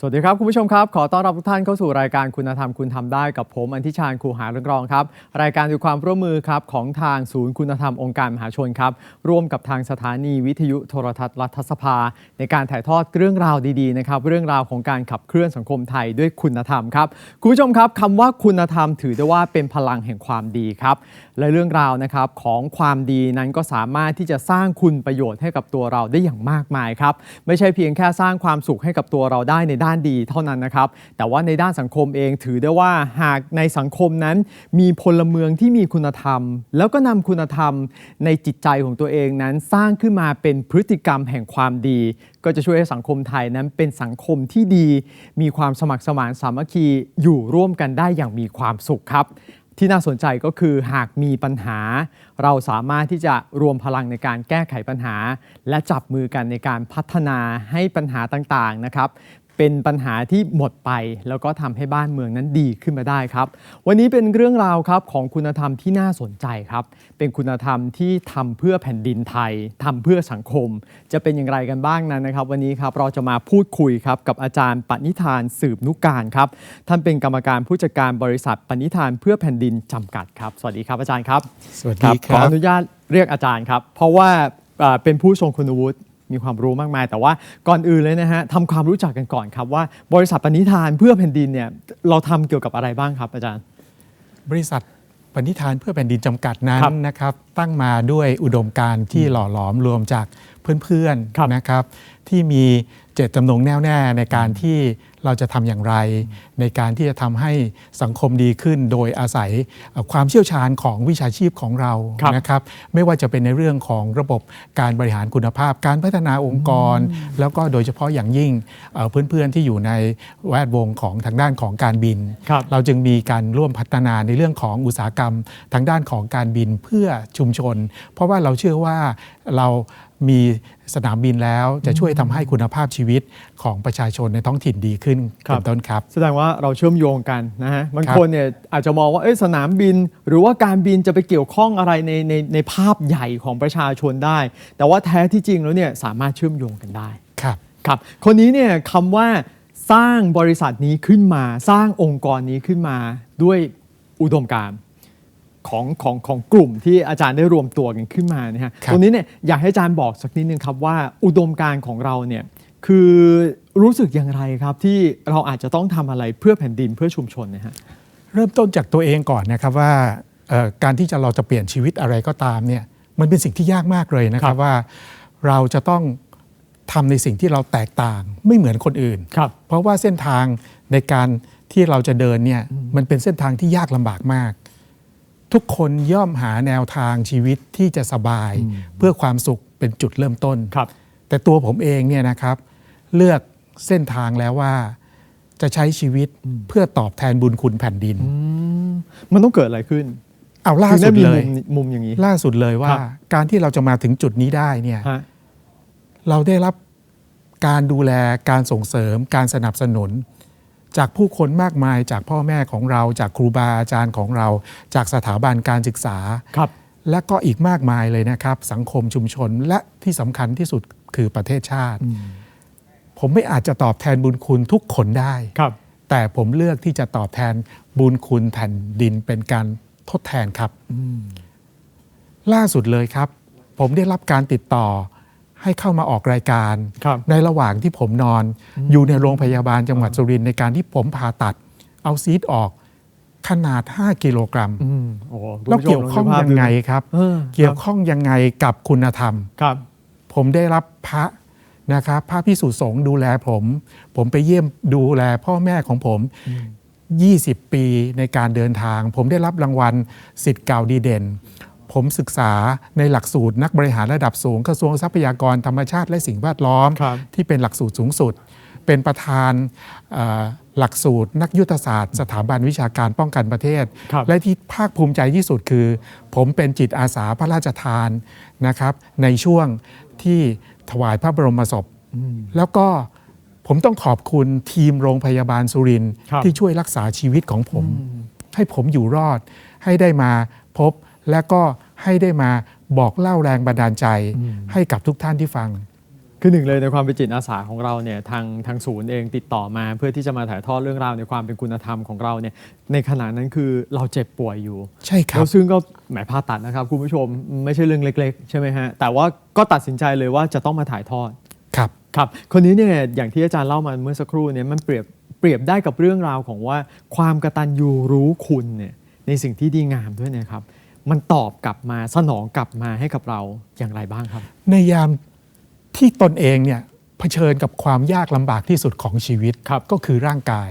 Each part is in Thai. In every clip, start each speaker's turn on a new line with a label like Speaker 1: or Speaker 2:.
Speaker 1: สวัสดีครับ คุณผู้ชมครับ ขอต้อนรับทุกท่านเข้าสู่รายการคุณธรรมคุณทำได้กับผมอันทิชาญครูหาเรื่องรองครับ รายการคือความร่วมมือครับของทางศูนย์คุณธรรมองค์การมหาชนครับ ร่วมกับทางสถานีวิทยุโทรทัศน์รัฐสภา ในการถ่ายทอดเรื่องราวดีๆนะครับเรื่องราวของการขับเคลื่อนสังคมไทยด้วยคุณธรรมครับคุณผู้ชมครับคำว่าคุณธรรมถือได้ว่าเป็นพลังแห่งความดีครับและเรื่องราวนะครับของความดีนั้นก็สามารถที่จะสร้างคุณประโยชน์ให้กับตัวเราได้อย่างมากมายครับไม่ใช่เพียงแค่สร้างความสุขให้กับตัวเราได้ในด้านดีเท่านั้นนะครับ แต่ว่าในด้านสังคมเองถือได้ว่าหากในสังคมนั้น มีพลเมืองที่มีคุณธรรม แล้วก็นำคุณธรรมในจิตใจของตัวเองนั้นสร้างขึ้นมาเป็นพฤติกรรมแห่งความดี ก็จะช่วยให้สังคมไทยนั้นเป็นสังคมที่ดี มีความสมัครสมานสามัคคีอยู่ร่วมกันได้อย่างมีความสุขครับที่น่าสนใจก็คือหากมีปัญหา เราสามารถที่จะรวมพลังในการแก้ไขปัญหา และจับมือกันในการพัฒนาให้ปัญหาต่างๆนะครับ เป็นปัญหาที่หมดไป แล้วก็ทำให้บ้านเมืองนั้นดีขึ้นมาได้ครับ วันนี้เป็นเรื่องราวครับของคุณธรรมที่น่าสนใจครับ เป็นคุณธรรมที่ทำเพื่อแผ่นดินไทยทำเพื่อสังคม จะเป็นอย่างไรกันบ้างนั้นนะครับ วันนี้ครับเราจะมาพูดคุยครับกับอาจารย์ปณิธานสืบนุการครับท่านเป็นกรรมการผู้จัดการบริษัทปณิธานเพื่อแผ่นดินจำกัดครับ สวัสดีครับอาจารย์ครับ
Speaker 2: สวัสดีค
Speaker 1: ขอ
Speaker 2: รับ
Speaker 1: อนุญาตเรียกอาจารย์ครับ เพราะว่าเอ่อเป็นผู้ทรงคุณวุฒิ มีความรู้มากมาย แต่ว่าก่อนอื่นเลยนะฮะทำความรู้จักกันก่อนครับว่าบริษัทปณิธานเพื่อแผ่นดินเนี่ยเราทำเกี่ยวกับอะไรบ้างครับอาจารย์
Speaker 2: บริษัทปณิธานเพื่อแผ่นดินจำกัดนั้น
Speaker 1: ครับ
Speaker 2: นะครับ ตั้งมาด้วยอุดมการณ์ที่หล่อหลอมรวมจากเพื่อน
Speaker 1: ครับ
Speaker 2: ๆนะครับ ที่มีเจตจำนงแน่วแน่ในการที่ เราจะทำอย่างไร ในการที่จะทำให้สังคมดีขึ้น โดยอาศัยเอ่อความเชี่ยวชาญของวิชาชีพของเรา
Speaker 1: ครับ
Speaker 2: นะครับ ไม่ว่าจะเป็นในเรื่องของระบบการบริหารคุณภาพ การพัฒนาองค์กร แล้วก็โดยเฉพาะอย่างยิ่งเอ่อเพื่อนๆที่อยู่ในแวดวงของทางด้านของการบิน
Speaker 1: ครับ
Speaker 2: เราจึงมีการร่วมพัฒนาในเรื่องของอุตสาหกรรม ทางด้านของการบินเพื่อชุมชน เพราะว่าเราเชื่อว่าเรา มีสนามบินแล้วจะช่วยทำให้คุณภาพชีวิตของประชาชนในท้องถิ่นดีขึ้น
Speaker 1: ครับ
Speaker 2: เป็นต้นครับ
Speaker 1: แสดงว่าเราเชื่อมโยงกันนะฮะบาง
Speaker 2: ครับ
Speaker 1: คนเนี่ยอาจจะมองว่าเอ้ยสนามบิน หรือว่าการบินจะไปเกี่ยวข้องอะไรในในในภาพใหญ่ของประชาชนได้ แต่ว่าแท้ที่จริงแล้วเนี่ยสามารถเชื่อมโยงกันได้
Speaker 2: ครับ
Speaker 1: ครับคนนี้เนี่ยคำว่าสร้างบริษัทนี้ขึ้นมา สร้างองค์กรนี้ขึ้นมาด้วยอุดมการณ์ ของของของกลุ่มที่อาจารย์ได้รวมตัวกันขึ้นมานะฮะ
Speaker 2: ครับ
Speaker 1: ตรงนี้เนี่ยอยากให้อาจารย์บอกสักนิดนึงครับว่าอุดมการณ์ของเราเนี่ยคือรู้สึกอย่างไรครับที่เราอาจจะต้องทำอะไรเพื่อแผ่นดินเพื่อชุมชนนะฮะ
Speaker 2: เริ่มต้นจากตัวเองก่อนนะครับว่าเอ่อการที่จะเราจะเปลี่ยนชีวิตอะไรก็ตามเนี่ยมันเป็นสิ่งที่ยากมากเลยนะค
Speaker 1: ครั
Speaker 2: รับบว่าเราจะต้องทำในสิ่งที่เราแตกต่างไม่เหมือนคนอื่น
Speaker 1: ครับ
Speaker 2: เพราะว่าเส้นทางในการที่เราจะเดินเนี่ยมันเป็นเส้นทางที่ยากลำบากมาก ทุกคนย่อมหาแนวทางชีวิตที่จะสบาย เพื่อความสุขเป็นจุดเริ่มต้น
Speaker 1: ครับ
Speaker 2: แต่ตัวผมเองเนี่ยนะครับ เลือกเส้นทางแล้วว่า จะใช้ชีวิตเพื่อตอบแทนบุญคุณแผ่นดิน
Speaker 1: มันต้องเกิดอะไรขึ้น
Speaker 2: เอาล่า
Speaker 1: ถึง
Speaker 2: สุ
Speaker 1: ได้
Speaker 2: ด
Speaker 1: มี
Speaker 2: เล
Speaker 1: มุ
Speaker 2: ย
Speaker 1: มมุมอย่างนี้
Speaker 2: ล่าสุดเลยว่า
Speaker 1: ครับ
Speaker 2: การที่เราจะมาถึงจุดนี้ได้เนี่ย
Speaker 1: ฮะ
Speaker 2: เราได้รับการดูแลการส่งเสริมการสนับสนุน จากผู้คนมากมายจากพ่อแม่ของเรา จากครูบาอาจารย์ของเรา จากสถาบันการศึกษา
Speaker 1: ครับ
Speaker 2: และก็อีกมากมายเลยนะครับ สังคมชุมชนและที่สำคัญที่สุดคือประเทศชาติ ผมไม่อาจจะตอบแทนบุญคุณทุกคนได้
Speaker 1: ครับ
Speaker 2: แต่ผมเลือกที่จะตอบแทนบุญคุณแผ่นดินเป็นการทดแทนครับ ล่าสุดเลยครับ ผมได้รับการติดต่อ ให้เข้ามาออกรายการ
Speaker 1: ครับ
Speaker 2: ในระหว่างที่ผมนอน อยู่ในโรงพยาบาลจังหวัดสุรินทร์ในการที่ผมผ่าตัด เอาซีดออกขนาด 5 กิโลกรัม
Speaker 1: อืมโอ้โหคุณ
Speaker 2: แล้ว
Speaker 1: ผู้ชม
Speaker 2: เกี่ยวข้อง
Speaker 1: ลนึภาพ
Speaker 2: ยังไง
Speaker 1: ดู
Speaker 2: ครับ
Speaker 1: เออ
Speaker 2: เกี่ยวข้องยังไงกับคุณธรรม
Speaker 1: ครับ
Speaker 2: ผมได้รับพระนะครับพระพิสุสงฆ์ดูแลผม ผมไปเยี่ยมดูแลพ่อแม่ของผม 20 ปีในการเดินทาง ผมได้รับรางวัลสิทธิ์เก่าดีเด่น ผมศึกษาในหลักสูตรนักบริหารระดับสูงกระทรวงทรัพยากรธรรมชาติและสิ่งแวดล้อม
Speaker 1: ครับ
Speaker 2: ที่เป็นหลักสูตรสูงสุด เป็นประธานเอ่อหลักสูตร นักยุทธศาสตร์ สถาบันวิชาการป้องกันประเทศ
Speaker 1: ครับ
Speaker 2: และที่ภาคภูมิใจที่สุดคือ ผมเป็นจิตอาสาพระราชทานนะครับ ในช่วงที่ถวายพระบรมศพ แล้วก็ผมต้องขอบคุณทีมโรงพยาบาลสุรินทร์
Speaker 1: ครับ
Speaker 2: ที่ช่วยรักษาชีวิตของผม ให้ผมอยู่รอดให้ได้มาพบ และก็ให้ได้มาบอกเล่าแรงบันดาลใจให้กับทุกท่านที่ฟัง
Speaker 1: คือหนึ่งเลยในความเป็นจิตอาสาของเราเนี่ยทางทางศูนย์เองติดต่อมา เพื่อที่จะมาถ่ายทอดเรื่องราวในความเป็นคุณธรรมของเราเนี่ยในขณะนั้นคือเราเจ็บป่วยอยู่
Speaker 2: ใช่ครั
Speaker 1: แล้
Speaker 2: บ
Speaker 1: วซึ่งก็แหมผ่าตัดนะครับคุณผู้ชมไม่ใช่เรื่องเล็ก ๆ ใช่ไหมฮะแต่ว่าก็ตัดสินใจเลยว่าจะต้องมาถ่ายทอด
Speaker 2: ครับ
Speaker 1: ครับคนนี้เนี่ยอย่างที่อาจารย์เล่ามาเมื่อสักครู่เนี่ยมันเปรียบเปรียบได้กับเรื่องราวของว่าความกตัญญูรู้คุณเนี่ยในสิ่งที่ดีงามด้วยเนะครับ มันตอบกลับมาสนองกลับมาให้กับเราอย่างไรบ้างครับ
Speaker 2: ในยามที่ตนเองเนี่ยเผชิญกับความยากลำบากที่สุดของชีวิต
Speaker 1: ครับ
Speaker 2: ก็คือร่างกาย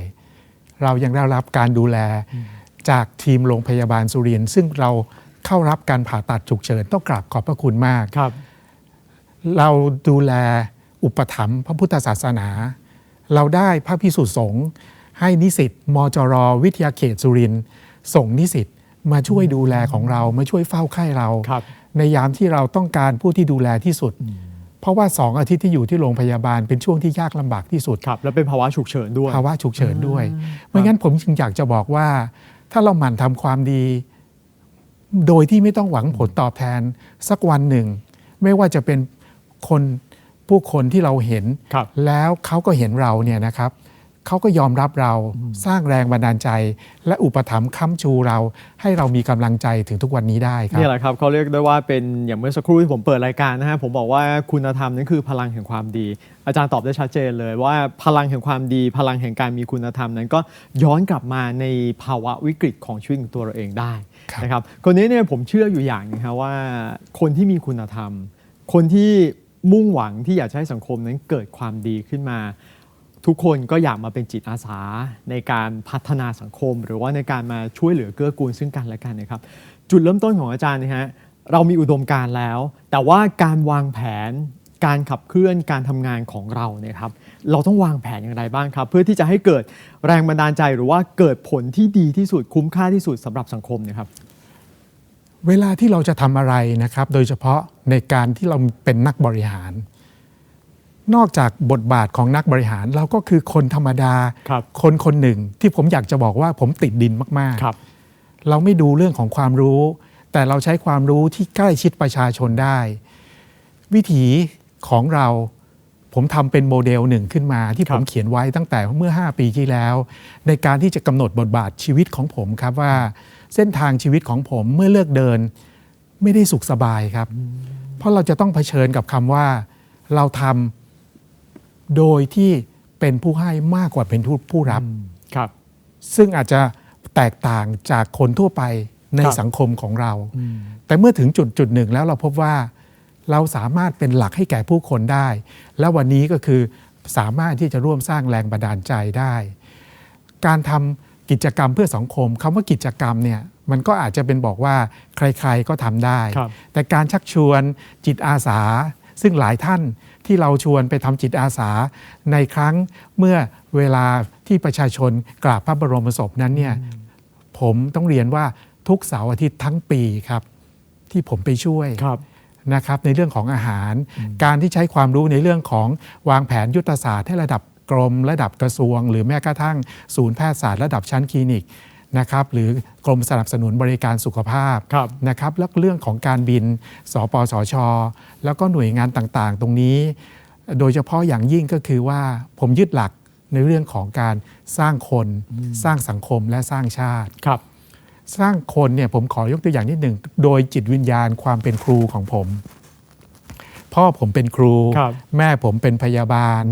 Speaker 2: เรายังได้รับการดูแลจากทีมโรงพยาบาลสุรินทร์ซึ่งเราเข้ารับการผ่าตัดฉุกเฉินต้องกราบขอบพระคุณมาก
Speaker 1: ครับ
Speaker 2: เราดูแลอุปถัมภ์พระพุทธศาสนา เราได้พระพิสุสงฆ์ให้นิสิตมจร วิทยาเขตสุรินทร์ส่งนิสิต มาช่วยดูแลของเรามาช่วยเฝ้าไข้เรา
Speaker 1: ครับ
Speaker 2: ในยามที่เราต้องการผู้ที่ดูแลที่สุด เพราะว่าสองอาทิตย์ที่อยู่ที่โรงพยาบาลเป็นช่วงที่ยากลำบากที่สุด
Speaker 1: ครับแล้วเป็นภาวะฉุกเฉินด้วย
Speaker 2: ภาวะฉุกเฉินด้วยไม่งั้นผมจึงอยากจะบอกว่า ถ้าเราหมั่นทำความดี โดยที่ไม่ต้องหวังผลตอบแทนสักวันหนึ่ง ไม่ว่าจะเป็นคนผู้คนที่เราเห็น
Speaker 1: ครับ
Speaker 2: แล้วเขาก็เห็นเราเนี่ยนะครับ เขาก็ยอมรับเราสร้างแรงบันดาลใจ และอุปถัมภ์ค้ำชูเรา ให้เรามีกำลังใจถึงทุกวันนี้ได้ครับ
Speaker 1: นี่แหละครับเขาเรียกได้ว่าเป็นอย่างเมื่อสักครู่ที่ผมเปิดรายการนะฮะผมบอกว่าคุณธรรมนั้นคือพลังแห่งความดี อาจารย์ตอบได้ชัดเจนเลยว่าพลังแห่งความดี พลังแห่งการมีคุณธรรมนั้นก็ย้อนกลับมาในภาวะวิกฤตของชีวิตของตัวเราเองได้
Speaker 2: ครับ
Speaker 1: นะครับคนนี้เนี่ยผมเชื่ออยู่อย่างหนึงครับว่าคนที่มีคุณธรรม คนที่มุ่งหวังที่อยากจะให้สังคมนั้นเกิดความดีขึ้นมา ทุกคนก็อยากมาเป็นจิตอาสาในการพัฒนาสังคม หรือว่าในการมาช่วยเหลือเกื้อกูลซึ่งกันและกันนะครับ จุดเริ่มต้นของอาจารย์นะฮะเรามีอุดมการณ์แล้ว แต่ว่าการวางแผนการขับเคลื่อนการทำงานของเราเนี่ยครับเราต้องวางแผนอย่างไรบ้างครับ เพื่อที่จะให้เกิดแรงบันดาลใจหรือว่าเกิดผลที่ดีที่สุดคุ้มค่าที่สุดสำหรับสังคมเนะครับ
Speaker 2: เวลาที่เราจะทำอะไรนะครับ โดยเฉพาะในการที่เราเป็นนักบริหาร นอกจากบทบาทของนักบริหารเราก็คือคนธรรมดา
Speaker 1: ครับ
Speaker 2: คนคนหนึ่ง ที่ผมอยากจะบอกว่าผมติดดินมาก
Speaker 1: ครับ
Speaker 2: ๆเราไม่ดูเรื่องของความรู้ แต่เราใช้ความรู้ที่ใกล้ชิดประชาชนได้ วิถีของเราผมทำเป็นโมเดลหนึ่งขึ้นมา ที่
Speaker 1: ครั
Speaker 2: ผ
Speaker 1: บ
Speaker 2: มเขียนไว้ตั้งแต่เมื่อ 5 ปีที่แล้ว ในการที่จะกำหนดบทบาทชีวิตของผมครับว่า เส้นทางชีวิตของผมเมื่อเลิกเดินไม่ได้สุขสบายครับ เพราะเราจะต้องเผชิญกับคำว่า เราทำ โดยที่เป็นผู้ให้มากกว่าเป็นผู้ผู้รับ
Speaker 1: ครับ
Speaker 2: ซึ่งอาจจะแตกต่างจากคนทั่วไปใน
Speaker 1: ครับ
Speaker 2: สังคมของเรา แต่เมื่อถึงจุดจุดหนึ่งแล้วเราพบว่า เราสามารถเป็นหลักให้แก่ผู้คนได้ และวันนี้ก็คือสามารถที่จะร่วมสร้างแรงบันดาลใจได้ การทำกิจกรรมเพื่อสังคมคำว่ากิจกรรมเนี่ยมันก็อาจจะเป็นบอกว่าใครๆก็ทำได้
Speaker 1: ครับ
Speaker 2: แต่การชักชวนจิตอาสา ซึ่งหลายท่าน ที่เราชวนไปทำจิตอาสาในครั้งเมื่อเวลาที่ประชาชนกราบพระบรมศพนั้นเนี่ยผมต้องเรียนว่าทุกเสาร์อาทิตย์ทั้งปีครับ ที่ผมไปช่วย
Speaker 1: ครับ
Speaker 2: นะครับในเรื่องของอาหาร การที่ใช้ความรู้ในเรื่องของวางแผนยุทธศาสตร์ให้ระดับกรม ระดับกระทรวง หรือแม้กระทั่งศูนย์แพทยศาสตร์ระดับชั้นคลินิก นะครับหรือกรมสนับสนุนบริการสุขภาพ
Speaker 1: ครับ
Speaker 2: นะครับแล้วเรื่องของการบิน สปสช แล้วก็หน่วยงานต่างๆ ตรงนี้ โดยเฉพาะอย่างยิ่งก็คือว่าผมยึดหลักในเรื่องของการสร้างคนสร้างสังคมและสร้างชาติ
Speaker 1: ครับ
Speaker 2: สร้างคนเนี่ยผมขอยกตัวอย่างนิดหนึ่งโดยจิตวิญญาณความเป็นครูของผมพ่อผมเป็นครู
Speaker 1: ครับ
Speaker 2: แม่ผมเป็นพยาบาล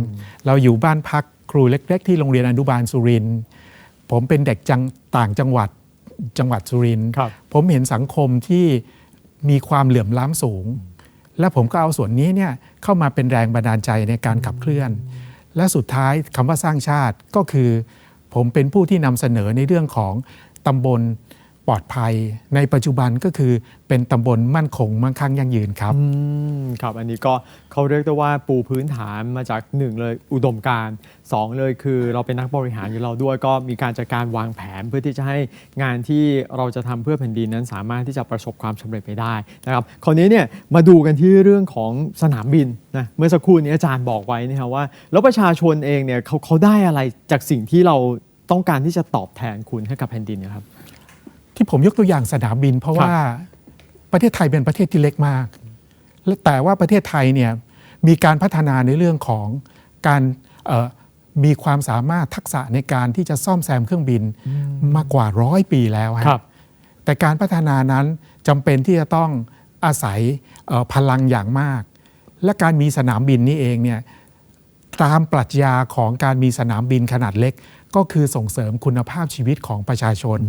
Speaker 2: เราอยู่บ้านพักครูเล็ก ๆ ที่โรงเรียนอนุบาลสุรินทร์ ผมเป็นเด็กจังต่างจังหวัดจังหวัดสุรินทร์
Speaker 1: ครับ
Speaker 2: ผมเห็นสังคมที่มีความเหลื่อมล้ำสูง และผมก็เอาส่วนนี้เนี่ยเข้ามาเป็นแรงบันดาลใจในการขับเคลื่อน และสุดท้ายคำว่าสร้างชาติก็คือ ผมเป็นผู้ที่นำเสนอในเรื่องของตำบล ปลอดภัย ในปัจจุบันก็คือเป็นตำบลมั่นคงมั่งคั่งยั่งยืนครับ
Speaker 1: อืมครับ อันนี้ก็เขาเรียกได้ว่าปูพื้นฐานมาจากหนึ่งเลยอุดมการณ์สองเลยคือเราเป็นนักบริหารอยู่เราด้วย ก็มีการจัดการวางแผนเพื่อที่จะให้งานที่เราจะทำเพื่อแผ่นดินนั้นสามารถที่จะประสบความสำเร็จไปได้นะครับคราวนี้เนี่ยมาดูกันที่เรื่องของสนามบินนะเมื่อสักครู่นี้อาจารย์บอกไว้นะครับว่า แล้วประชาชนเองเนี่ยเขาเขาได้อะไรจากสิ่งที่เราต้องการที่จะตอบแทนคุณให้กับแผ่นดินนะครับ
Speaker 2: ที่ผมยกตัวอย่างสนามบิน เพราะว่าประเทศไทยเป็นประเทศที่เล็กมากและแต่ว่าประเทศไทยเนี่ยมีการพัฒนาในเรื่องของการเอ่อมีความสามารถทักษะในการที่จะซ่อมแซมเครื่องบินมากกว่าร้อยปีแล้วฮะ
Speaker 1: ครับ
Speaker 2: แต่การพัฒนานั้นจำเป็นที่จะต้องอาศัยเอ่อพลังอย่างมาก และการมีสนามบินนี่เองเนี่ยตามปรัชญาของการมีสนามบินขนาดเล็ก ก็คือส่งเสริมคุณภาพชีวิตของประชาชน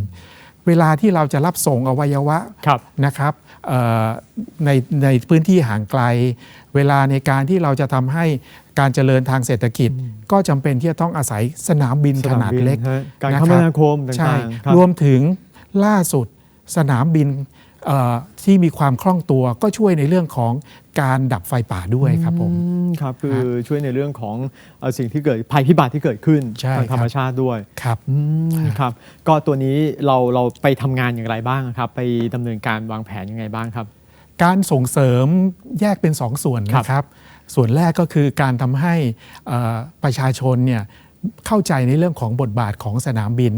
Speaker 2: เวลาที่เราจะรับส่งอวัยวะ
Speaker 1: ครับ
Speaker 2: นะครับเอ่อในในพื้นที่ห่างไกล เวลาในการที่เราจะทำให้การเจริญทางเศรษฐกิจ ก็จำเป็นที่จะต้องอาศัยสนามบินขนาดเล็ก
Speaker 1: สนามบินฮะการ
Speaker 2: นะ
Speaker 1: ค
Speaker 2: ค
Speaker 1: ม
Speaker 2: รับ
Speaker 1: นาคม
Speaker 2: ใช่
Speaker 1: ต่างๆครับ
Speaker 2: รวมถึงล่าสุดสนามบินเอ่อ ที่มีความคล่องตัวก็ช่วยในเรื่องของการดับไฟป่าด้วยครับผม
Speaker 1: อืมครับ คือช่วยในเรื่องของเอ่อสิ่งที่เกิดภัยพิบัติที่เกิดขึ้น
Speaker 2: ใช่
Speaker 1: ทางธรรม
Speaker 2: ครับ
Speaker 1: ชาติด้วย
Speaker 2: ครับ
Speaker 1: อืมครับ ก็ตัวนี้เราเราไปทำงานอย่างไรบ้างครับ ไปดำเนินการวางแผนยังไงบ้างครับ
Speaker 2: การส่งเสริมแยกเป็นสองส่วน
Speaker 1: ครับ
Speaker 2: นะครับ ส่วนแรกก็คือการทำให้เอ่อประชาชนเนี่ย เข้าใจในเรื่องของบทบาทของสนามบิน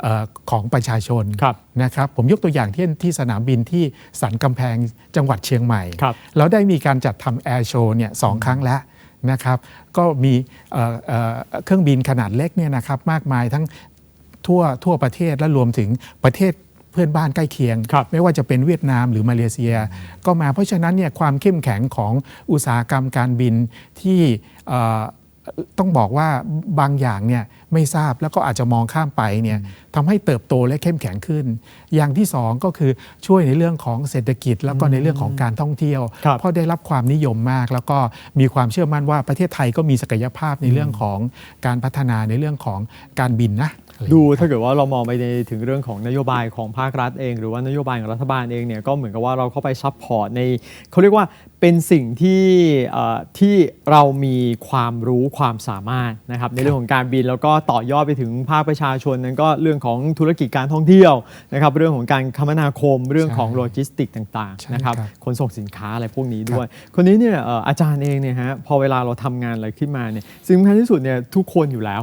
Speaker 2: เออของประชาชน
Speaker 1: ครับ
Speaker 2: นะครับผมยกตัวอย่างที่ที่สนามบินที่สันกำแพงจังหวัดเชียงใหม่
Speaker 1: ครับ
Speaker 2: เราได้มีการจัดทำแอร์โชว์เนี่ยสองครั้งแล้วนะครับก็มีเอ่อเอ่อเครื่องบินขนาดเล็กเนี่ยนะครับมากมายทั้งทั่วทั่วประเทศและรวมถึงประเทศเพื่อนบ้านใกล้เคียง
Speaker 1: ครับ
Speaker 2: ไม่ว่าจะเป็นเวียดนามหรือมาเลเซีย ก็มาเพราะฉะนั้นเนี่ยความเข้มแข็งของอุตสาหกรรมการบินที่เอ่อ ต้องบอกว่าบางอย่างเนี่ยไม่ทราบแล้วก็อาจจะมองข้ามไปเนี่ยทำให้เติบโตและเข้มแข็งขึ้น อย่างที่สองก็คือช่วยในเรื่องของเศรษฐกิจ แล้วก็ในเรื่องของการท่องเที่ยว
Speaker 1: ครับ
Speaker 2: เพราะได้รับความนิยมมาก แล้วก็มีความเชื่อมั่นว่าประเทศไทยก็มีศักยภาพในเรื่องของการพัฒนาในเรื่องของการบินนะอะไรอย่าง
Speaker 1: ดู
Speaker 2: เงี้ย
Speaker 1: ถ้าเกิดว่าเรามองไปในถึงเรื่องของนโยบายของภาครัฐเอง หรือว่านโยบายของรัฐบาลเองเนี่ยก็เหมือนกับว่าเราเข้าไปซัพพอร์ตในเขาเรียกว่า เป็นสิ่งที่เอ่อที่เรามีความรู้ความสามารถนะครับในเรื่องของการบินแล้วก็ต่อยอดไปถึงภาคประชาชนนั้นก็เรื่องของธุรกิจการท่องเที่ยวนะครับเรื่องของการคมนาคมเรื่องของ
Speaker 2: ใช่
Speaker 1: โลจิสติกต่าง
Speaker 2: ใช่
Speaker 1: ๆนะครับ
Speaker 2: ครับ
Speaker 1: ขนส่งสินค้าอะไรพวกนี้ด้วย คนนี้เนี่ยเอ่ออาจารย์เองเนี่ยฮะพอเวลาเราทำงานอะไรขึ้นมาเนี่ยสิ่งสำคัญที่สุดเนี่ยทุกคนอยู่แล้ว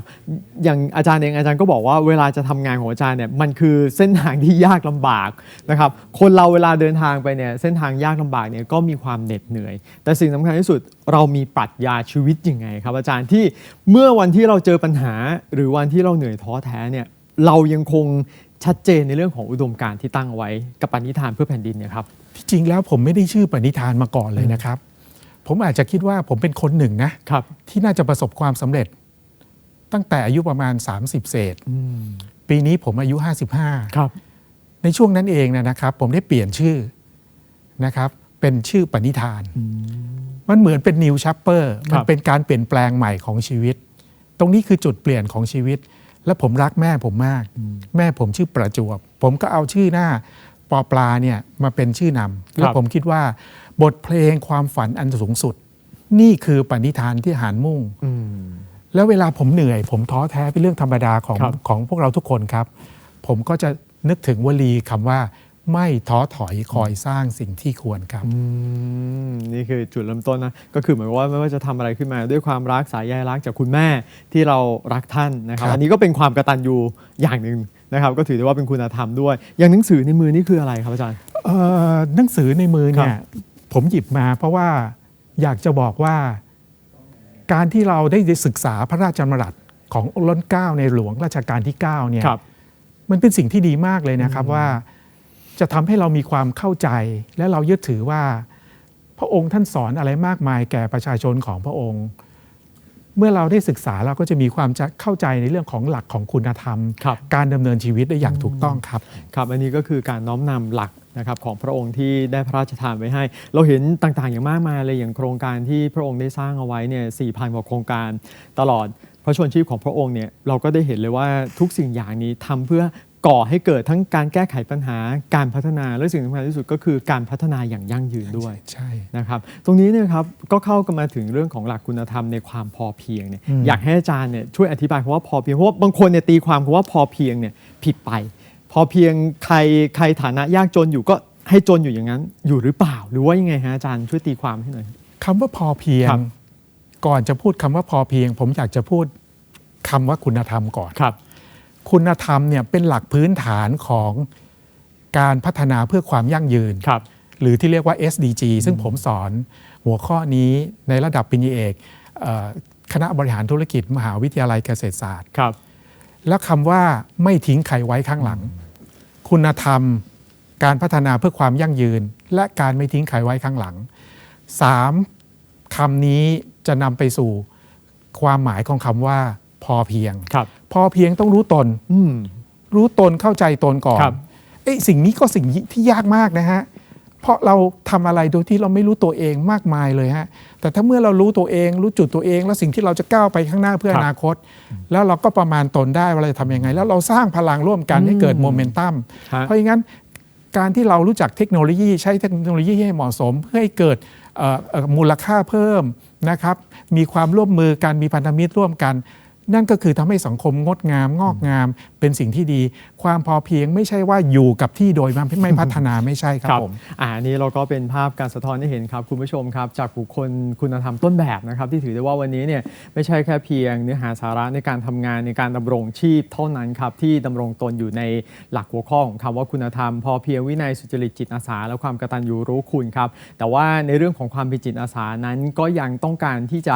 Speaker 1: อย่างอาจารย์เองอาจารย์ก็บอกว่าเวลาจะทำงานของอาจารย์เนี่ยมันคือเส้นทางที่ยากลำบากนะครับคนเราเวลาเดินทางไปเนี่ยเส้นทางยากลำบากเนี่ยก็มีความเหน็ดเหนื่อย แต่สิ่งสำคัญที่สุดเรามีปรัชญาชีวิตยังไงครับอาจารย์ที่เมื่อวันที่เราเจอปัญหา หรือวันที่เราเหนื่อยท้อแท้เนี่ยเรายังคงชัดเจนในเรื่องของอุดมการณ์ที่ตั้งเอาไว้กับปณิธานเพื่อแผ่นดินเนี่ยครับ
Speaker 2: ที่จริงแล้วผมไม่ได้ชื่อปณิธานมาก่อนเลยนะครับ ผมอาจจะคิดว่าผมเป็นคนหนึ่งนะครับที่น่าจะประสบความสำเร็จ ตั้งแต่อายุประมาณ 30 เศษปีนี้ผมอายุ 55
Speaker 1: ครับ
Speaker 2: ในช่วงนั้นเองเนยนะครับ ผมได้เปลี่ยนชื่อนะครับ เป็นชื่อปณิธาน มันเหมือนเป็น new chapter
Speaker 1: ครั
Speaker 2: มัน
Speaker 1: บ
Speaker 2: เป็นการเปลี่ยนแปลงใหม่ของชีวิต ตรงนี้คือจุดเปลี่ยนของชีวิต และผมรักแม่ผมมาก แม่ผมชื่อประจวบ ผมก็เอาชื่อหน้าปอปลาเนี่ยมาเป็นชื่อนำแล้วผมคิดว่า บทเพลงความฝันอันสูงสุด นี่คือปณิธานที่หานมุ่ง
Speaker 1: อืม
Speaker 2: แล้วเวลาผมเหนื่อย ผมท้อแท้เป็นเรื่องธรรมดาของ
Speaker 1: ครับ
Speaker 2: ของพวกเราทุกคนครับ ผมก็จะนึกถึงวลีคำว่า ไม่ท้อถอยคอยสร้างสิ่งที่ควรครับ
Speaker 1: อืมนี่คือจุดเริ่มต้นนะ ก็คือเหมือนกับว่าไม่ว่าจะทำอะไรขึ้นมา ด้วยความรักสายใยรักจากคุณแม่ที่เรารักท่านนะครับ
Speaker 2: ครับ
Speaker 1: อันนี้ก็เป็นความกตัญญูอย่างหนึ่งนะครับ ก็ถือได้ว่าเป็นคุณธรรมด้วย อย่างหนังสือในมือนี่คืออะไรครับอาจารย์
Speaker 2: เอ่อหนังสือในมือเนี่
Speaker 1: ครั
Speaker 2: ย
Speaker 1: บ
Speaker 2: ผมหยิบมาเพราะว่าอยากจะบอกว่าการที่เราได้ศึกษาพระราชดำรัสของล้นเกล้าในหลวงรัชกาลที่9เนี่ย
Speaker 1: ครับ
Speaker 2: มันเป็นสิ่งที่ดีมากเลยนะครับว่า จะทำให้เรามีความเข้าใจ และเรายึดถือว่า พระองค์ท่านสอนอะไรมากมายแก่ประชาชนของพระองค์ เมื่อเราได้ศึกษาเราก็จะมีความจะเข้าใจในเรื่องของหลักของคุณธรรม
Speaker 1: ครับ
Speaker 2: การดำเนินชีวิตได้อย่างถูกต้องครับ
Speaker 1: ครับอันนี้ก็คือการน้อมนำหลักนะครับของพระองค์ที่ได้พระราชทานไว้ให้ เราเห็นต่างๆอย่างมากมายเลยอย่างโครงการที่พระองค์ได้สร้างเอาไว้เนี่ยสี่พันกว่าโครงการตลอดพระชนชีพของพระองค์เนี่ยเราก็ได้เห็นเลยว่าทุกสิ่งอย่างนี้ทำเพื่อ ก่อให้เกิดทั้งการแก้ไขปัญหาการพัฒนาและสิ่งสำคัญที่สุดก็คือการพัฒนาอย่างยั่งยืนด้วย
Speaker 2: ใช่
Speaker 1: นะครับตรงนี้เนี่ยครับก็เข้ากันมาถึงเรื่องของหลักคุณธรรมในความพอเพียงเนี่ย
Speaker 2: อืม
Speaker 1: อยากให้อาจารย์เนี่ยช่วยอธิบายคำว่าพอเพียงเพราะว่าบางคนเนี่ยตีความคำว่าพอเพียงเนี่ยผิดไป พอเพียงใครใครฐานะยากจนอยู่ก็ให้จนอยู่อย่างนั้นอยู่หรือเปล่า หรือว่ายังไงฮะอาจารย์ช่วยตีความให้หน่อย
Speaker 2: คำว่าพอเพียง
Speaker 1: ครับ
Speaker 2: ก่อนจะพูดคำว่าพอเพียง ผมอยากจะพูดคำว่าคุณธรรมก่อน
Speaker 1: ครับ
Speaker 2: คุณธรรมเนี่ยเป็นหลักพื้นฐานของการพัฒนาเพื่อความยั่งยืน
Speaker 1: ครับ
Speaker 2: หรือที่เรียกว่า SDG ซึ่งผมสอนหัวข้อนี้ในระดับปริญญาเอกเอ่อคณะบริหารธุรกิจมหาวิทยาลัยเกษตรศาสตร์
Speaker 1: ครับ
Speaker 2: แล้วคำว่าไม่ทิ้งใครไว้ข้างหลัง คุณธรรม การพัฒนาเพื่อความยั่งยืน และการไม่ทิ้งใครไว้ข้างหลังสามคำนี้จะนำไปสู่ความหมายของคำว่าพอเพียง
Speaker 1: ครับ
Speaker 2: พอเพียงต้องรู้ตน
Speaker 1: อืม
Speaker 2: รู้ตนเข้าใจตนก่อน
Speaker 1: ครับ
Speaker 2: เอ้ยสิ่งนี้ก็สิ่งที่ยากมากนะฮะ เพราะเราทำอะไรโดยที่เราไม่รู้ตัวเองมากมายเลยฮะ แต่ถ้าเมื่อเรารู้ตัวเอง รู้จุดตัวเอง แล้วสิ่งที่เราจะก้าวไปข้างหน้าเพื่อ
Speaker 1: ครับ
Speaker 2: อนาคต แล้วเราก็ประมาณตนได้ว่าเราจะทำยังไง แล้วเราสร้างพลังร่วมกันให้เกิดโมเมนตัม
Speaker 1: ฮะ
Speaker 2: เพราะงั้นการที่เรารู้จักเทคโนโลยีใช้เทคโนโลยีให้เหมาะสม เพื่อให้เกิดเอ่อเอ่อมูลค่าเพิ่มนะครับ มีความร่วมมือกันมีพันธมิตรร่วมกัน นั่นก็คือทำให้สังคมงดงาม งอกงาม เป็นสิ่งที่ดี ความพอเพียงไม่ใช่ว่าอยู่กับที่โดยมันไม่พัฒนาไม่ใช่ครับผม
Speaker 1: อ่าอันนี้เราก็เป็นภาพการสะท้อนให้เห็นครับคุณผู้ชมครับจากบุคคลคุณธรรมต้นแบบนะครับที่ถือได้ว่าวันนี้เนี่ยไม่ใช่แค่เพียงเนื้อหาสาระในการทำงานในการดำรงชีพเท่านั้นครับที่ดำรงตนอยู่ในหลักหัวข้อของคำว่าคุณธรรม พอเพียงวินัยสุจริตจิตอาสา และความกตัญญูรู้คุณครับแต่ว่าในเรื่องของความเป็นจิตอาสานั้นก็ยังต้องการที่จะ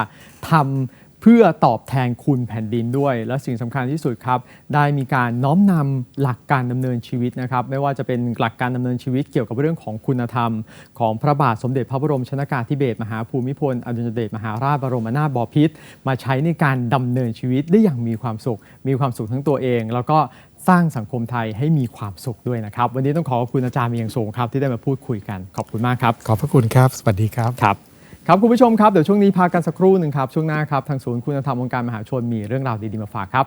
Speaker 1: ทำ เพื่อตอบแทนคุณแผ่นดินด้วย และสิ่งสำคัญที่สุดครับ ได้มีการน้อมนำหลักการดำเนินชีวิตนะครับ ไม่ว่าจะเป็นหลักการดำเนินชีวิตเกี่ยวกับเรื่องของคุณธรรม ของพระบาทสมเด็จพระบรมชนากาธิเบศรมหาภูมิพลอดุลยเดชมหาราชบรมนาถบพิตรมาใช้ในการดำเนินชีวิตได้อย่างมีความสุข มีความสุขทั้งตัวเอง แล้วก็สร้างสังคมไทยให้มีความสุขด้วยนะครับ วันนี้ต้องขอขอบคุณอาจารย์มีอย่างสูงครับ ที่ได้มาพูดคุยกันขอบคุณมากครับ
Speaker 2: ขอบพระคุณครับ สวัสดีครับ
Speaker 1: ครับ ครับคุณผู้ชมครับ เดี๋ยวช่วงนี้พักกันสักครู่หนึ่งครับ ช่วงหน้าครับ ทางศูนย์คุณธรรมองค์การมหาชนมีเรื่องราวดีๆมาฝากครับ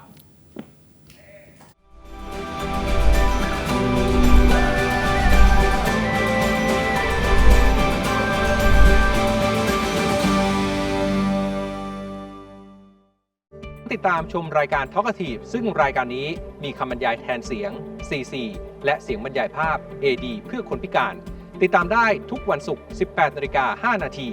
Speaker 3: ติดตามชมรายการ Talk a t i v e ซึ่งรายการนี้มีคำบรรยายแทนเสียง CC และเสียงบรรยายภาพ AD เพื่อคนพิการ ติดตามได้ทุกวันศุกร์ 18นาฬิกา5นาที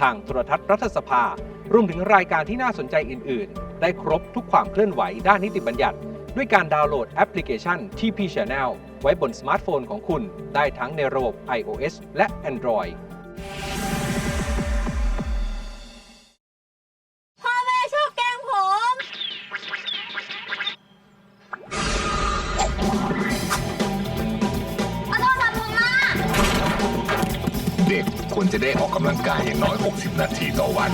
Speaker 3: ทางโทรทัศน์รัฐสภา รวมถึงรายการที่น่าสนใจอื่น ๆ ได้ครบทุกความเคลื่อนไหวด้านนิติบัญญัติ ด้วยการดาวน์โหลดแอปพลิเคชัน TP Channel ไว้บนสมาร์ทโฟนของคุณ ได้ทั้งในระบบ iOS และ Android
Speaker 4: อก
Speaker 5: กำลังกายอย่างน้อย 60 นาทีต่อวัน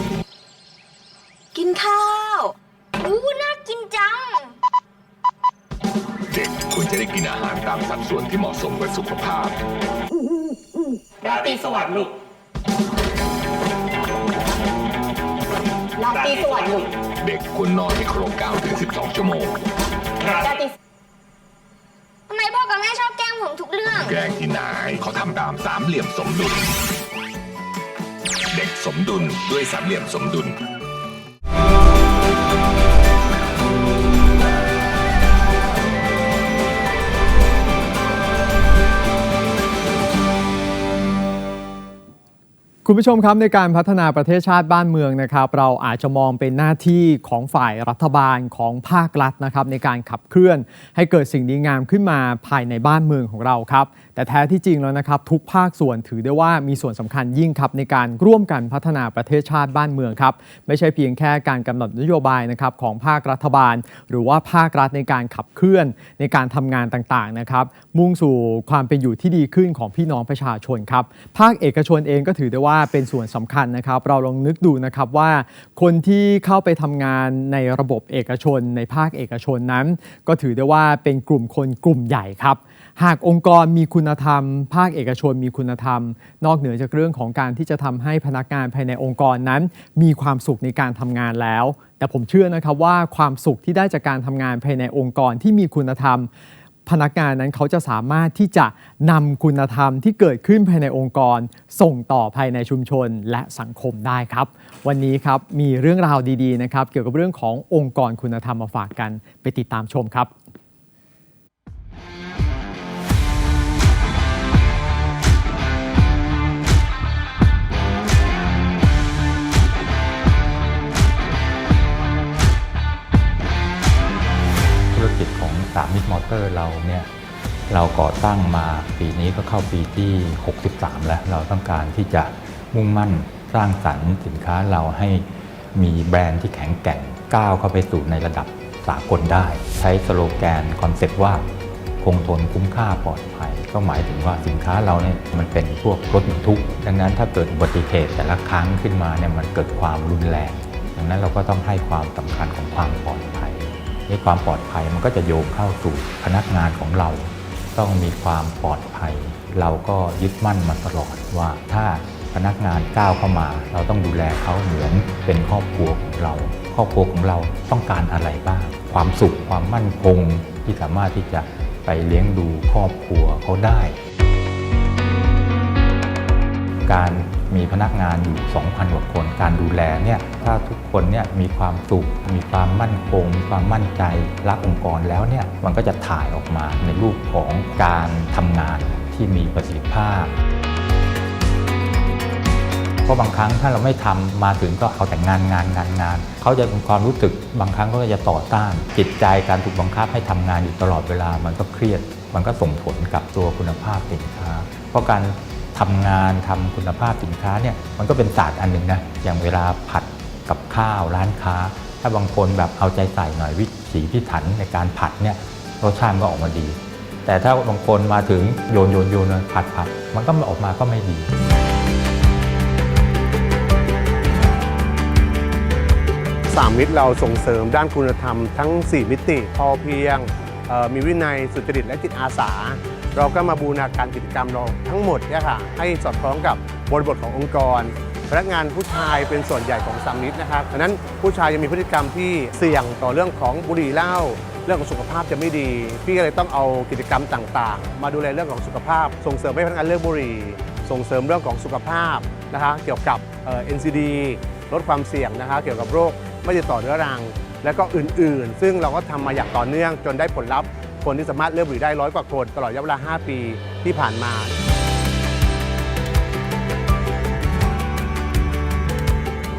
Speaker 4: กินข้าวอู้น่ากินจัง
Speaker 5: เด็กควรจะได้กินอาหารตามสัดส่วนที่เหมาะสมกับสุขภาพ
Speaker 4: ราตรีสวัสดิ์ลูกราตรีสวัสดิ์ลูก
Speaker 5: เด็กควรนอนให้ครบ9ถึง12 ชั่วโมง
Speaker 4: ราตรีทำไมพ่อกับแม่ชอบแกล้งผมทุกเรื่อง
Speaker 5: แกล้งที่ไหนเขาทำตามสามเหลี่ยมสมดุลเด็กสมดุลด้วยสามเหลี่ยมสมดุล
Speaker 1: คุณผู้ชมครับในการพัฒนาประเทศชาติบ้านเมืองนะครับ เราอาจจะมองเป็นหน้าที่ของฝ่ายรัฐบาลของภาครัฐนะครับในการขับเคลื่อน ให้เกิดสิ่งดีงามขึ้นมาภายในบ้านเมืองของเราครับ แต่แท้ที่จริงแล้วนะครับ ทุกภาคส่วนถือได้ว่ามีส่วนสำคัญยิ่งครับในการร่วมกันพัฒนาประเทศชาติบ้านเมืองครับ ไม่ใช่เพียงแค่การกำหนดนโยบายนะครับของภาครัฐบาล หรือว่าภาครัฐในการขับเคลื่อนในการทำงานต่างๆนะครับ มุ่งสู่ความเป็นอยู่ที่ดีขึ้นของพี่น้องประชาชนครับ ภาคเอกชนเองก็ถือได้ว่าเป็นส่วนสำคัญนะครับ เราลองนึกดูนะครับว่าคนที่เข้าไปทำงานในระบบเอกชน ในภาคเอกชนนั้น ก็ถือได้ว่าเป็นกลุ่มคนกลุ่มใหญ่ครับ หากองค์กรมีคุณธรรม ภาคเอกชนมีคุณธรรม นอกเหนือจากเรื่องของการที่จะทำให้พนักงานภายในองค์กรนั้น มีความสุขในการทำงานแล้ว แต่ผมเชื่อนะครับว่าความสุขที่ได้จากการทำงานภายในองค์กรที่มีคุณธรรม พนักงานนั้นเขาจะสามารถที่จะนำคุณธรรมที่เกิดขึ้นภายในองค์กร ส่งต่อภายในชุมชนและสังคมได้ครับ วันนี้ครับมีเรื่องราวดีๆนะครับเกี่ยวกับเรื่องขององค์กรคุณธรรมมาฝากกันไปติดตามชมครับ
Speaker 6: องสามมิตรมอเตอร์เราเนี่ยเราก่อตั้งมาปีนี้ก็เข้าปีที่ 63 แล้ว เราต้องการที่จะมุ่งมั่นสร้างสรรค์สินค้าเราให้มีแบรนด์ที่แข็งแกร่งก้าวเข้าไปสู่ในระดับสากลได้ ใช้สโลแกนคอนเซ็ปต์ว่าคงทนคุ้มค่าปลอดภัย ก็หมายถึงว่าสินค้าเราเนี่ยมันเป็นพวกรถบรรทุก ดังนั้นถ้าเกิดอุบัติเหตุแต่ละครั้งขึ้นมาเนี่ยมันเกิดความรุนแรง ดังนั้นเราก็ต้องให้ความสำคัญของความปลอดภัย นความปลอดภัยมันก็จะโยงเข้าสู่พนักงานของเรา ต้องมีความปลอดภัย เราก็ยึดมั่นมาตลอดว่าถ้าพนักงานก้าวเข้ามา เราต้องดูแลเขาเหมือนเป็นครอบครัวของเรา ครอบครัวของเราต้องการอะไรบ้าง ความสุขความมั่นคงที่สามารถที่จะไปเลี้ยงดูครอบครัวเขาได้ การมีพนักงานอยู่ 2,000กว่าคนการดูแลเนี่ย ถ้าทุกคนเนี่ยมีความสุข มีความมั่นคง มีความมั่นใจรักองค์กรแล้วเนี่ยมันก็จะถ่ายออกมาในรูปของการทำงานที่มีประสิทธิภาพเพราะบางครั้งถ้าเราไม่ทำมาถึงก็เอาแต่งานงานงานงาน เขาจะมีความรู้สึกบางครั้งก็จะต่อต้าน จิตใจการถูกบังคับให้ทำงานอยู่ตลอดเวลามันก็เครียด มันก็ส่งผลกับตัวคุณภาพสินค้า เพราะการทำงานทำคุณภาพสินค้าเนี่ยมันก็เป็นศาสตร์อันหนึ่งนะอย่างเวลาผัด ข้าวร้านค้า ถ้าบางคนแบบเอาใจใส่หน่อยวิถีพิถันในการผัดเนี่ยรสชาติก็ออกมาดี แต่ถ้าบางคนมาถึงโยนโยนโยนผัดผัดมันก็ออกมาก็ไม่ดี
Speaker 7: สามมิตรเราส่งเสริมด้านคุณธรรมทั้ง 4 มิติ พอเพียง มีวินัยสุจริตและจิตอาสา เราก็มาบูรณาการกิจกรรมเราทั้งหมดเนี่ยค่ะให้สอดคล้องกับบริบทขององค์กร พนักงานผู้ชายเป็นส่วนใหญ่ของสามมิตนะครับดังนั้นผู้ชายยังมีพฤติกรรมที่เสี่ยงต่อเรื่องของบุหรี่เหล้าเรื่องของสุขภาพจะไม่ดี พี่ก็เลยต้องเอากิจกรรมต่างๆ มาดูแลเรื่องของสุขภาพ ส่งเสริมให้พนักงานเลิกบุหรี่ ส่งเสริมเรื่องของสุขภาพนะคะเกี่ยวกับเอ่อ NCD ลดความเสี่ยงนะคะเกี่ยวกับโรคไม่ติดต่อเรื้อรัง และก็อื่นๆ ซึ่งเราก็ทำมาอย่างต่อเนื่องจนได้ผลลัพธ์คนที่สามารถเลิกบุหรี่ได้ร้อยกว่าคนตลอดระยะเวลา 5 ปีที่ผ่านมา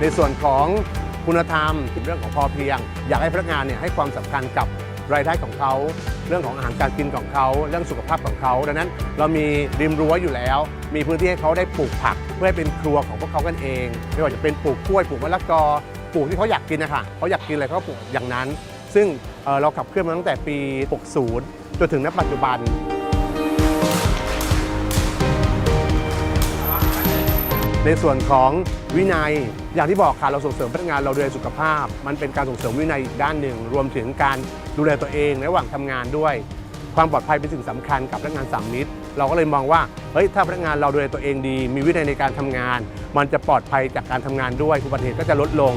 Speaker 7: ในส่วนของคุณธรรมเรื่องของพอเพียง อยากให้พนักงานเนี่ยให้ความสำคัญกับรายได้ของเขา เรื่องของอาหารการกินของเขา เรื่องสุขภาพของเขา ดังนั้นเรามีริมรั้วอยู่แล้ว มีพื้นที่ให้เขาได้ปลูกผัก เพื่อให้เป็นครัวของพวกเขากันเอง ไม่ว่าจะเป็นปลูกกล้วยปลูกมะละกอปลูกที่เขาอยากกินนะคะเขาอยากกินอะไรเขาปลูกอย่างนั้น ซึ่งเเราขับเคลื่อนมาตั้งแต่ปี 60 จนถึงณปัจจุบัน ในส่วนของวินัย อย่างที่บอกค่ะเราส่งเสริมพนักงานเราดูแลสุขภาพ มันเป็นการส่งเสริมวินัยอีกด้านหนึ่ง รวมถึงการดูแลตัวเองระหว่างทำงานด้วย ความปลอดภัยเป็นสิ่งสำคัญกับพนักงานสามมิตร เราก็เลยมองว่าเฮ้ยถ้าพนักงานเราดูแลตัวเองดี มีวินัยในการทำงาน มันจะปลอดภัยจากการทำงานด้วยอุบัติเหตุก็จะลดลง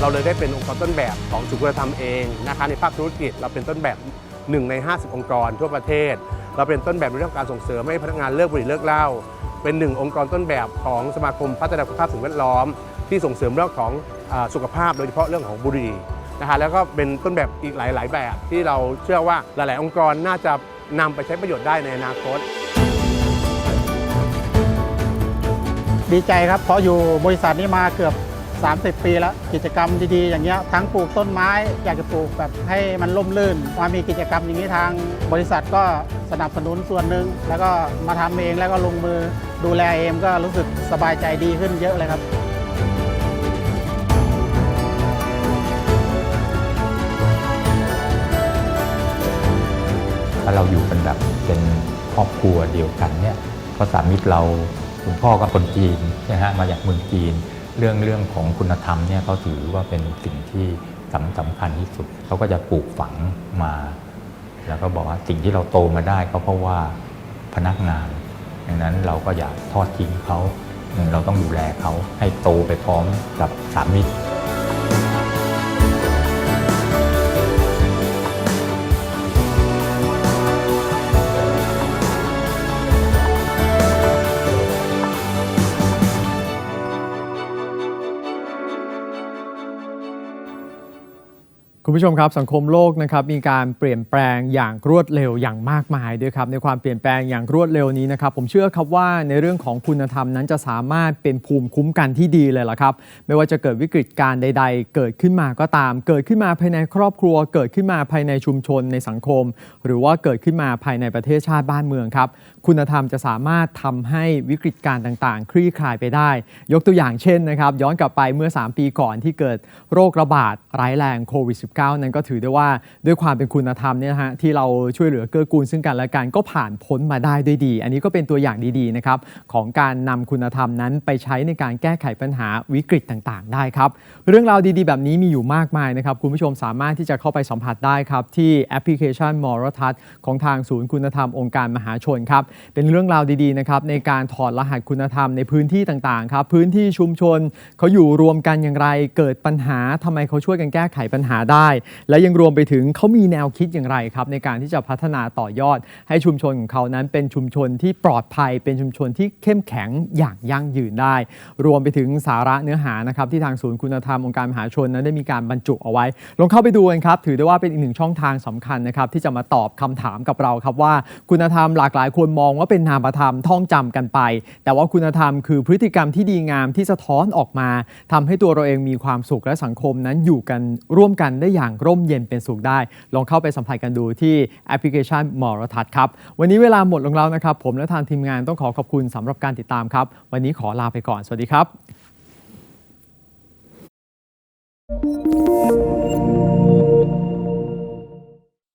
Speaker 7: เราเลยได้เป็นองค์กรต้นแบบของสุขธรรมเองนะคะในภาคธุรกิจเราเป็นต้นแบบ หนึ่งใน 50 องค์กรทั่วประเทศ เราเป็นต้นแบบในเรื่องการส่งเสริมให้พนักงานเลิกบุหรี่เลิกเหล้าเป็นหนึ่งองค์กรต้นแบบของสมาคมพัฒนาคุณภาพสิ่งแวดล้อม ที่ส่งเสริมเรื่องของอสุขภาพโดยเฉพาะเรื่องของบุหรี่นะคะแล้วก็เป็นต้นแบบอีกหลาย ๆ แบบที่เราเชื่อว่าหลาย ๆ องค์กรน่าจะนำไปใช้ประโยชน์ได้ในอนาคต
Speaker 8: ดีใจครับเพราะอยู่บริษัทนี้มาเกือบ 30 ปีแล้วกิจกรรมดีๆ อย่างเงี้ยทั้งปลูกต้นไม้อยากจะปลูกแบบให้มันร่มรื่นมามีกิจกรรมอย่างนี้ทางบริษัทก็สนับสนุนส่วนหนึ่งแล้วก็มาทำเองแล้วก็ลงมือดูแลเองก็รู้สึกสบายใจดีขึ้นเยอะเลยครับา
Speaker 6: เราอยู่กันแบบเป็นครอบครัวเดียวกันเนี่ยเพราะสามิตรเราคุณพ่อก็คนจีนนะฮะมาจากเมืองจีน เรื่องเรื่องของคุณธรรมเนี่ยเขาถือว่าเป็นสิ่งที่สำสำคัญที่สุดเขาก็จะปลูกฝังมา แล้วก็บอกว่าสิ่งที่เราโตมาได้ก็เพราะว่าพนักงานดังนั้นเราก็อย่าทอดทิ้งเขาเราต้องดูแลเขาให้โตไปพร้อมกับสามี
Speaker 1: คุณผู้ชมครับสังคมโลกนะครับมีการเปลี่ยนแปลงอย่างรวดเร็วอย่างมากมายด้วยครับในความเปลี่ยนแปลงอย่างรวดเร็วนี้นะครับผมเชื่อครับว่าในเรื่องของคุณธรรมนั้นจะสามารถเป็นภูมิคุ้มกันที่ดีเลยล่ะครับ ไม่ว่าจะเกิดวิกฤตการใด ๆ เกิดขึ้นมาก็ตาม เกิดขึ้นมาภายในครอบครัว เกิดขึ้นมาภายในชุมชนในสังคม หรือว่าเกิดขึ้นมาภายในประเทศชาติบ้านเมืองครับคุณธรรมจะสามารถทำให้วิกฤตการต่างๆ คลี่คลายไปได้ ยกตัวอย่างเช่นนะครับย้อนกลับไปเมื่อ 3 ปีก่อนที่เกิดโรคระบาดร้ายแรงโควิด -19 นั้นก็ถือได้ว่าด้วยความเป็นคุณธรรมเนี่ยฮะที่เราช่วยเหลือเกื้อกูลซึ่งกันและกันก็ผ่านพ้นมาได้ด้วยดี อันนี้ก็เป็นตัวอย่างดีๆนะครับของการนำคุณธรรมนั้นไปใช้ในการแก้ไขปัญหาวิกฤตต่างๆ ได้ครับ เรื่องราวดีๆ แบบนี้มีอยู่มากมายนะครับคุณผู้ชมสามารถที่จะเข้าไปสัมผัสได้ครับที่แอปพลิเคชันมอรทัศน์ของทางศูนย์คุณธรรมองค์การมหาชนครับเป็นเรื่องราวดีๆนะครับในการถอดรหัสคุณธรรมในพื้นที่ต่างๆครับพื้นที่ชุมชนเขาอยู่รวมกันอย่างไรเกิดปัญหาทำไมเขาช่วยกันแก้ไขปัญหาได้และยังรวมไปถึงเขามีแนวคิดอย่างไรครับ ในการที่จะพัฒนาต่อยอด ให้ชุมชนของเขานั้นเป็นชุมชนที่ปลอดภัย เป็นชุมชนที่เข้มแข็งอย่างยั่งยืนได้ รวมไปถึงสาระเนื้อหานะครับที่ทางศูนย์คุณธรรมองค์การมหาชนนั้นได้มีการบรรจุเอาไว้ ลองเข้าไปดูกันครับ ถือได้ว่าเป็นอีกหนึ่งช่องทางสำคัญนะครับที่จะมาตอบคำถามกับเราครับว่า คุณธรรมหลากหลายคนมองว่าเป็นนามธรรมท่องจำกันไป แต่ว่าคุณธรรมคือพฤติกรรมที่ดีงามที่สะท้อนออกมาทำให้ตัวเราเองมีความสุขและสังคมนั้นอยู่กันร่วมกันได้อย่างร่มเย็นเป็นสุขได้ ลองเข้าไปสัมผัสกันดูที่แอปพลิเคชันมอรทัศน์ครับ วันนี้เวลาหมดลงแล้วนะครับ ผมและทางทีมงานต้องขอขอบคุณสำหรับการติดตามครับ วันนี้ขอลาไปก่อน สวัสดีครับ
Speaker 9: Thank